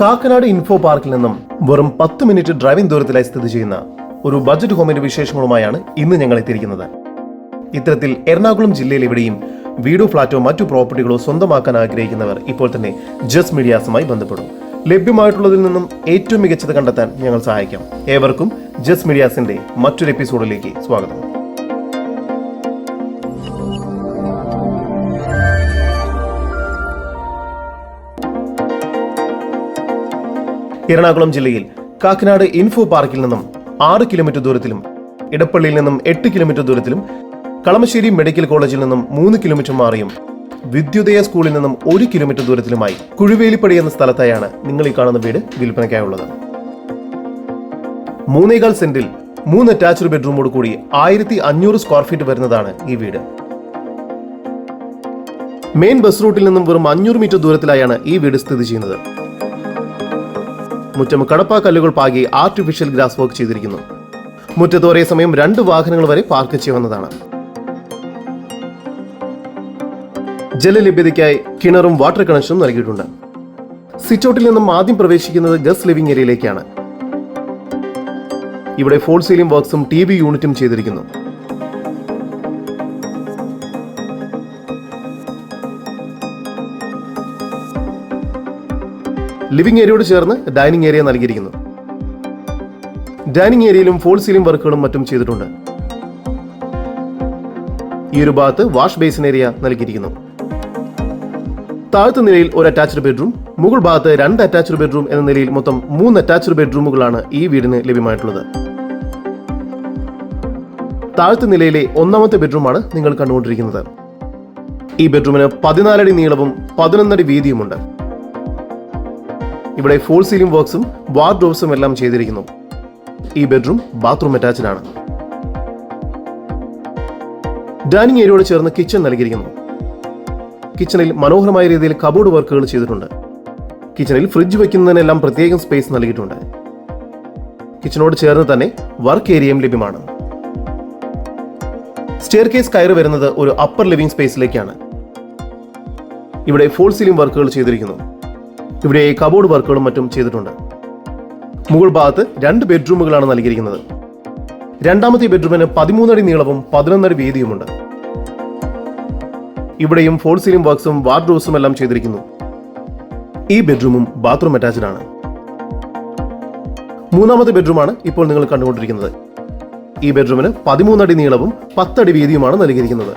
Kakkanad info പാർക്കിൽ നിന്നും വെറും പത്ത് മിനിറ്റ് ഡ്രൈവിംഗ് ദൂരത്തിലായി സ്ഥിതി ചെയ്യുന്ന ഒരു ബജറ്റ് ഹോമിന്റെ വിശേഷങ്ങളുമായാണ് ഇന്ന് ഞങ്ങൾ എത്തിയിരിക്കുന്നത്. ഇത്തരത്തിൽ എറണാകുളം ജില്ലയിൽ എവിടെയും വീടോ ഫ്ളാറ്റോ മറ്റു പ്രോപ്പർട്ടികളോ സ്വന്തമാക്കാൻ ആഗ്രഹിക്കുന്നവർ ഇപ്പോൾ തന്നെ ജസ് മീഡിയാസുമായി ബന്ധപ്പെടും. ലഭ്യമായിട്ടുള്ളതിൽ നിന്നും ഏറ്റവും മികച്ചത് കണ്ടെത്താൻ ഞങ്ങൾ സഹായിക്കാം. ഏവർക്കും ജസ് മീഡിയാസിന്റെ മറ്റൊരു എപ്പിസോഡിലേക്ക് സ്വാഗതം. എറണാകുളം ജില്ലയിൽ കാക്കനാട് ഇൻഫോ പാർക്കിൽ നിന്നും ആറ് കിലോമീറ്റർ ദൂരത്തിലും ഇടപ്പള്ളിയിൽ നിന്നും എട്ട് കിലോമീറ്റർ ദൂരത്തിലും കളമശ്ശേരി മെഡിക്കൽ കോളേജിൽ നിന്നും മൂന്ന് കിലോമീറ്റർ മാറിയും വിദ്യുദയ സ്കൂളിൽ നിന്നും ഒരു കിലോമീറ്റർ ദൂരത്തിലുമായി കുഴുവേലിപ്പടി എന്ന സ്ഥലത്തായാണ് നിങ്ങൾ ഈ കാണുന്ന വീട് വിൽപ്പനയ്ക്കായുള്ളത്. മൂന്നേകാൽ സെന്റിൽ മൂന്ന് അറ്റാച്ച്ഡ് ബെഡ്റൂമോട് കൂടി ആയിരത്തി അഞ്ഞൂറ് സ്ക്വയർ ഫീറ്റ് വരുന്നതാണ് ഈ വീട്. മെയിൻ ബസ് റൂട്ടിൽ നിന്നും വെറും അഞ്ഞൂറ് മീറ്റർ ദൂരത്തിലായാണ് ഈ വീട് സ്ഥിതി ചെയ്യുന്നത്. മുറ്റം കടപ്പാക്കല്ലുകൾ പാകി ആർട്ടിഫിഷ്യൽ ഗ്രാസ് വർക്ക് ചെയ്തിരിക്കുന്നു. മുറ്റത്ത് ഒരേ സമയം രണ്ട് വാഹനങ്ങൾ വരെ പാർക്ക് ചെയ്യുന്നതാണ് ജലലഭ്യതയ്ക്കായി കിണറും വാട്ടർ കണക്ഷനും നൽകിയിട്ടുണ്ട്. സിറ്റൗട്ടിൽ നിന്നും ആദ്യം പ്രവേശിക്കുന്നത് ഗസ് ലിവിംഗ് ഏരിയയിലേക്കാണ് ഇവിടെ ഫോൾ സീലിംഗ് വർക്ക്സും ടി വി യൂണിറ്റും ചെയ്തിരിക്കുന്നു. ലിവിംഗ് ഏരിയയോട് ചേർന്ന് ഡൈനിങ് ഏരിയ നൽകിയിരിക്കുന്നു. ഡൈനിങ് ഏരിയയിലും ഫോൾ സീലിംഗ് വർക്കുകളും മറ്റും ചെയ്തിട്ടുണ്ട്. ഈ ഒരു ഭാഗത്ത് വാഷ് ബേസിൻ ഏരിയ നൽകിയിരിക്കുന്നു. താഴത്തെ നിലയിൽ ഒരു അറ്റാച്ച്ഡ് ബെഡ്റൂം മുകൾ ഭാഗത്ത് രണ്ട് അറ്റാച്ച്ഡ് ബെഡ്റൂം എന്ന നിലയിൽ മൊത്തം മൂന്ന് അറ്റാച്ച്ഡ് ബെഡ്റൂമുകളാണ് ഈ വീടിന് ലഭ്യമായിട്ടുള്ളത്. താഴത്തെ നിലയിലെ ഒന്നാമത്തെ ബെഡ്റൂമാണ് നിങ്ങൾ കണ്ടുകൊണ്ടിരിക്കുന്നത്. ഈ ബെഡ്റൂമിന് പതിനാലടി നീളവും പതിനൊന്നടി വീതിയുമുണ്ട്. ഇവിടെ ഫോൾ സീലിംഗ് വർക്ക്സും വാർഡ്രോബ്സും എല്ലാം ചെയ്തിരിക്കുന്നു. ഈ ബെഡ്റൂം ബാത്റൂം അറ്റാച്ച്ഡ് ആണ്. ഡൈനിങ് ഏരിയയോട് ചേർന്ന് കിച്ചൺ നൽകിയിരിക്കുന്നു. കിച്ചണിൽ മനോഹരമായ രീതിയിൽ കബോർഡ് വർക്കുകൾ ചെയ്തിട്ടുണ്ട്. കിച്ചണിൽ ഫ്രിഡ്ജ് വയ്ക്കുന്നതിനെല്ലാം പ്രത്യേകം സ്പേസ് നൽകിയിട്ടുണ്ട്. കിച്ചണോട് ചേർന്ന് തന്നെ വർക്ക് ഏരിയയും ലഭ്യമാണ്. സ്റ്റെയർ കേസ് കയറി വരുന്നത് ഒരു അപ്പർ ലിവിംഗ് സ്പേസിലേക്കാണ് ഇവിടെ ഫോൾ സീലിംഗ് വർക്കുകൾ ചെയ്തിരിക്കുന്നു. ഇവിടെ കബോർഡ് വർക്കുകളും മറ്റും ചെയ്തിട്ടുണ്ട്. മുകൾ ഭാഗത്ത് രണ്ട് ബെഡ്റൂമുകളാണ് നൽകിയിരിക്കുന്നത്. രണ്ടാമത്തെ ബെഡ്റൂമിന് പതിമൂന്നടി നീളവും പതിനൊന്നടി വീതിയുമുണ്ട്. ഇവിടെയും ഫോൾ സീലിംഗ് വർക്ക്സും വാർഡ്രോബ്സും എല്ലാം ചെയ്തിരിക്കുന്നു. ഈ ബെഡ്റൂമും ബാത്റൂം അറ്റാച്ച്ഡ് ആണ്. മൂന്നാമത്തെ ബെഡ്റൂമാണ് ഇപ്പോൾ നിങ്ങൾ കണ്ടുകൊണ്ടിരിക്കുന്നത്. ഈ ബെഡ്റൂമിന് പതിമൂന്നടി നീളവും പത്തടി വീതിയുമാണ് നൽകിയിരിക്കുന്നത്.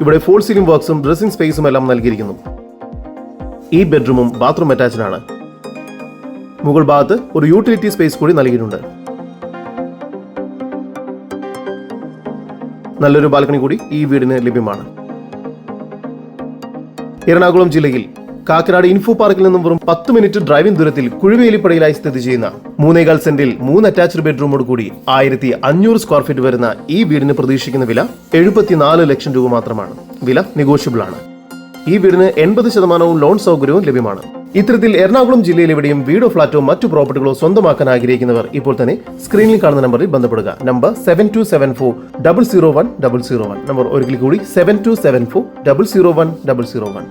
ഇവിടെ ഫോൾ സീലിംഗ് വർക്ക്സും ഡ്രസ്സിംഗ് സ്പേസും എല്ലാം നൽകിയിരിക്കുന്നു. ഈ ബെഡ്റൂമും ബാത്റൂം അറ്റാച്ച്ഡ് ആണ് മുകൾ ഭാഗത്ത് ഒരു യൂട്ടിലിറ്റി സ്പേസ് കൂടി നൽകിയിട്ടുണ്ട്. നല്ലൊരു ബാൽക്കണി കൂടി ഈ വീടിന് ലഭ്യമാണ്. എറണാകുളം ജില്ലയിൽ കാക്കനാട് ഇൻഫോ പാർക്കിൽ നിന്നും വെറും പത്ത് മിനിറ്റ് ഡ്രൈവിംഗ് ദൂരത്തിൽ കുഴുവേലിപ്പടയിലായി സ്ഥിതി ചെയ്യുന്ന മൂന്നേകാൽ സെന്റിൽ മൂന്ന് അറ്റാച്ച്ഡ് ബെഡ്റൂമോട് കൂടി ആയിരത്തി അഞ്ഞൂറ് സ്ക്വയർ ഫീറ്റ് വരുന്ന ഈ വീടിന് പ്രതീക്ഷിക്കുന്ന വില എഴുപത്തിനാല് ലക്ഷം രൂപ മാത്രമാണ്. വില നെഗോഷ്യബിൾ ആണ് ഈ വീടിന് എൺപത് ശതമാനവും ലോൺ സൗകര്യവും ലഭ്യമാണ്. ഇത്തരത്തിൽ എറണാകുളം ജില്ലയിൽ എവിടെയും വീടോ ഫ്ളാറ്റോ മറ്റു പ്രോപ്പർട്ടികളോ സ്വന്തമാക്കാൻ ആഗ്രഹിക്കുന്നവർ ഇപ്പോൾ തന്നെ സ്ക്രീനിൽ കാണുന്ന നമ്പറിൽ ബന്ധപ്പെടുക. Number seven two seven four double zero one double zero one number ഒരിക്കൽ കൂടി seven two seven four double zero one double zero one